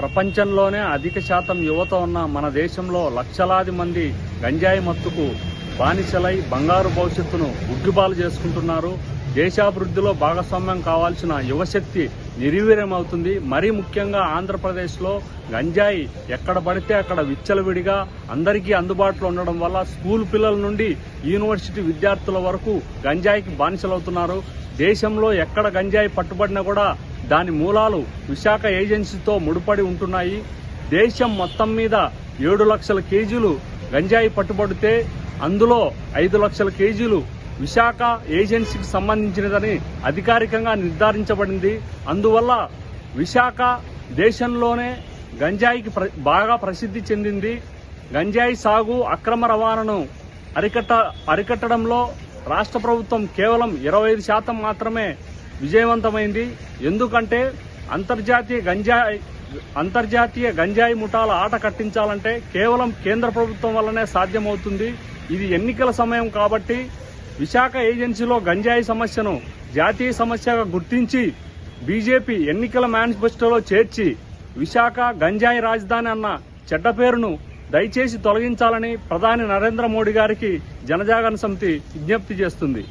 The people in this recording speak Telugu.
ప్రపంచంలోనే అధిక శాతం యువత ఉన్న మన దేశంలో లక్షలాది మంది గంజాయి మత్తుకు బానిసలై బంగారు భవిష్యత్తును ఉగ్గుపాలు చేసుకుంటున్నారు. దేశాభివృద్ధిలో భాగస్వామ్యం కావాల్సిన యువశక్తి నిర్వీర్యమవుతుంది. మరీ ముఖ్యంగా ఆంధ్రప్రదేశ్లో గంజాయి ఎక్కడ పడితే అక్కడ విచ్చలవిడిగా అందరికీ అందుబాటులో ఉండడం వల్ల స్కూల్ పిల్లల నుండి యూనివర్సిటీ విద్యార్థుల వరకు గంజాయికి బానిసలవుతున్నారు. దేశంలో ఎక్కడ గంజాయి పట్టుబడినా కూడా దాని మూలాలు విశాఖ ఏజెన్సీతో ముడిపడి ఉంటున్నాయి. దేశం మొత్తం మీద ఏడు లక్షల కేజీలు గంజాయి పట్టుబడితే అందులో ఐదు లక్షల కేజీలు విశాఖ ఏజెన్సీకి సంబంధించినదని అధికారికంగా నిర్ధారించబడింది. అందువల్ల విశాఖ దేశంలోనే గంజాయికి ప్ర- బాగా ప్రసిద్ధి చెందింది. గంజాయి సాగు అక్రమ రవాణాను అరికట్ట అరికట్టడంలో రాష్ట్ర ప్రభుత్వం కేవలం ఇరవై ఐదు శాతం మాత్రమే విజయవంతమైంది. ఎందుకంటే అంతర్జాతీయ గంజాయి అంతర్జాతీయ గంజాయి ముఠాల ఆట కట్టించాలంటే కేవలం కేంద్ర ప్రభుత్వం వల్లనే సాధ్యమవుతుంది. ఇది ఎన్నికల సమయం కాబట్టి విశాఖ ఏజెన్సీలో గంజాయి సమస్యను జాతీయ సమస్యగా గుర్తించి బీజేపీ ఎన్నికల మేనిఫెస్టోలో చేర్చి విశాఖ గంజాయి రాజధాని అన్న చెడ్డ పేరును దయచేసి తొలగించాలని ప్రధాని నరేంద్ర మోడీ గారికి జనజాగరణ సమితి విజ్ఞప్తి చేస్తుంది.